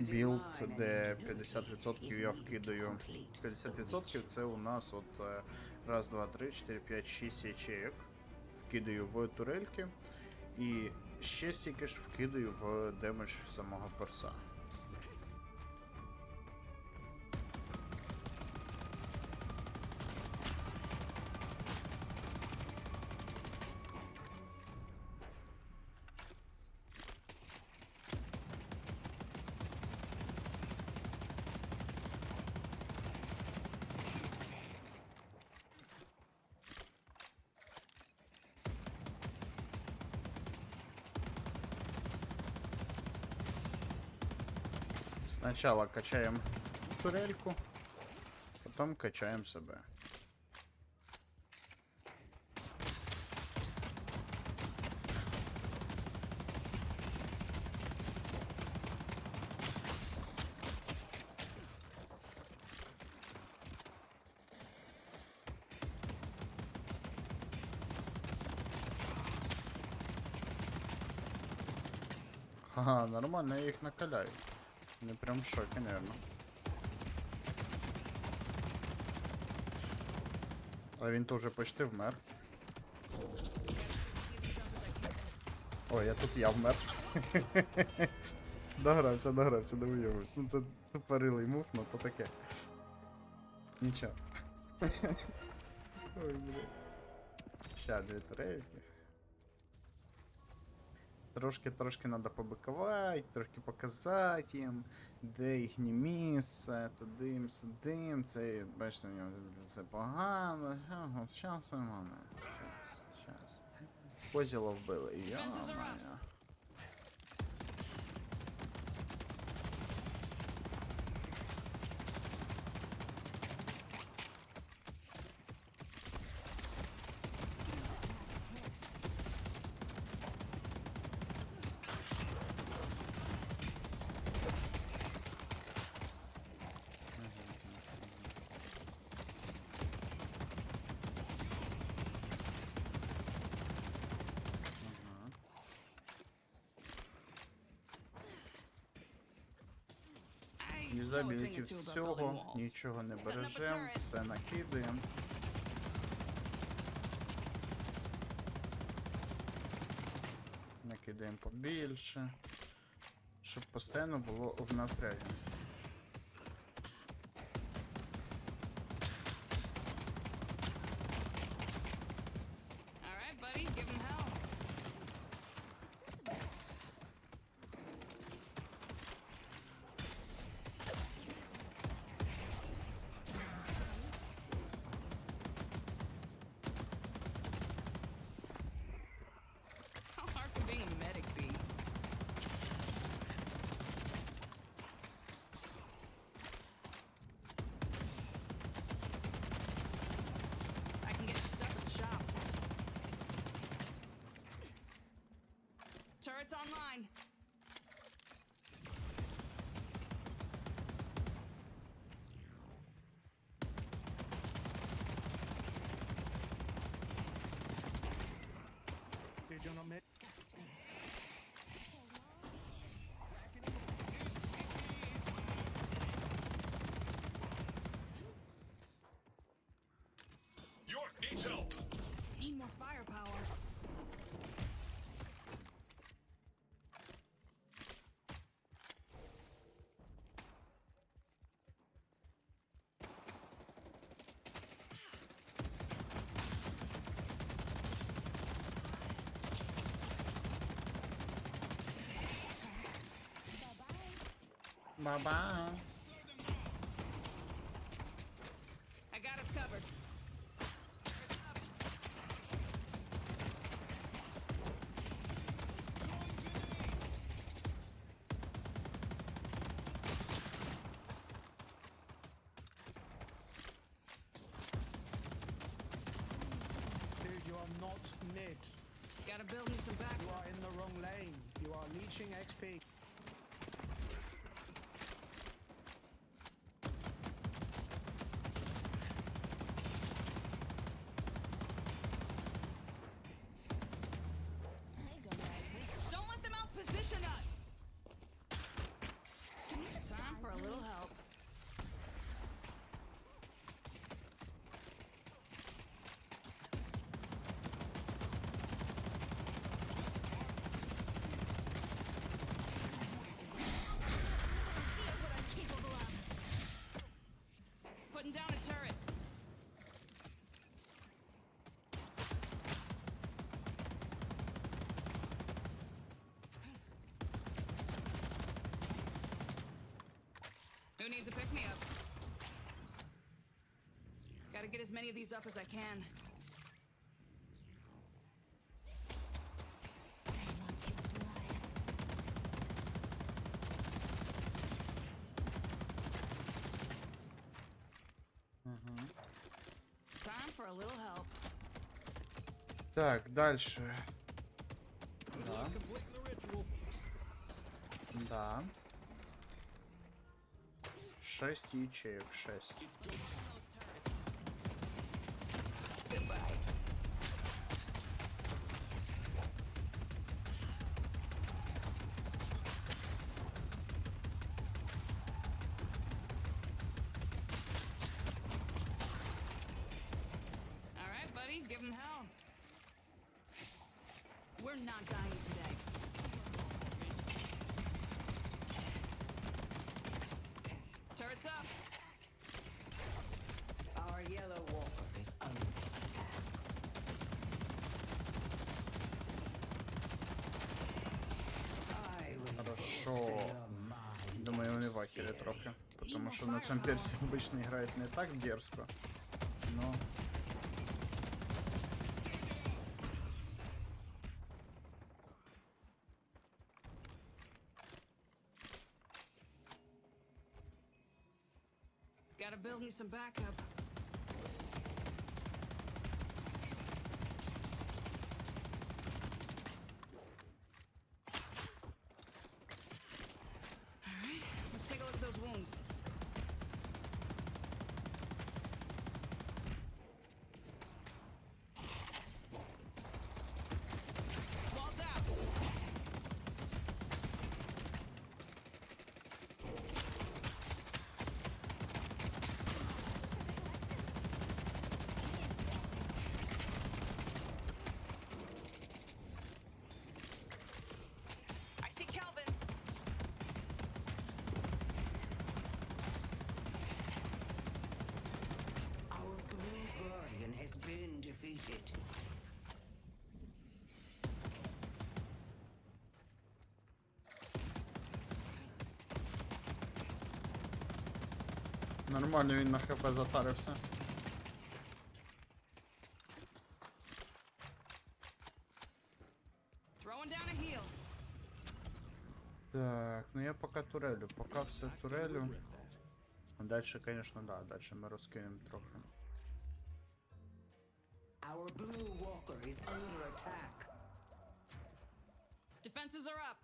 білд, де 50% я вкидаю. 50% це у нас от е, раз, два, три, чотири, п'ять, шість ячеек. Вкидаю в турельки. І ще стільки ж вкидаю в демедж самого перса. Сначала качаем турельку, потом качаем себе. Ага, нормально, я їх накаляю. Не прям в шоке, наверное. А він то вже почти вмер. Ой, я тут я вмер. догрався, догрався, не виявився. Ну це тупорилий мув, ну то таке. Нічого. Ой, блядь. Ща, дві трейки. Трошки, трошки треба побикувати, трошки показати їм, де їхнє місце, tudим, сюдим, це, бачите, у нього це погано. Щас мене. Щас, щас. Позіла вбили, я моя. Юзабіліті всього, нічого не бережемо, все накидаємо. Накидаємо побільше. Щоб постійно було в напрягі. Bye bye. I got us covered. Dude, you are not mid. Gotta build me some back. You are in the wrong lane. You are leeching XP. Who needs a pick me up? Gotta get as many of these up as I can. Time for a little help. Так, дальше. Да. Да. Шесть ячеек, шесть. Those turrets. Goodbye. All right, buddy, give him hell. We're not dying today. Mind Думаю, вони в трохи. Тому що на цьому персі обично грають не так дерзко. Но. Gotta build me some backup. Нормально він на хп затарився. Так, ну я пока турелю. Пока все турелю. Дальше, конечно, да, дальше ми розкинемо трохи. Our blue walker is under attack. Defenses are up.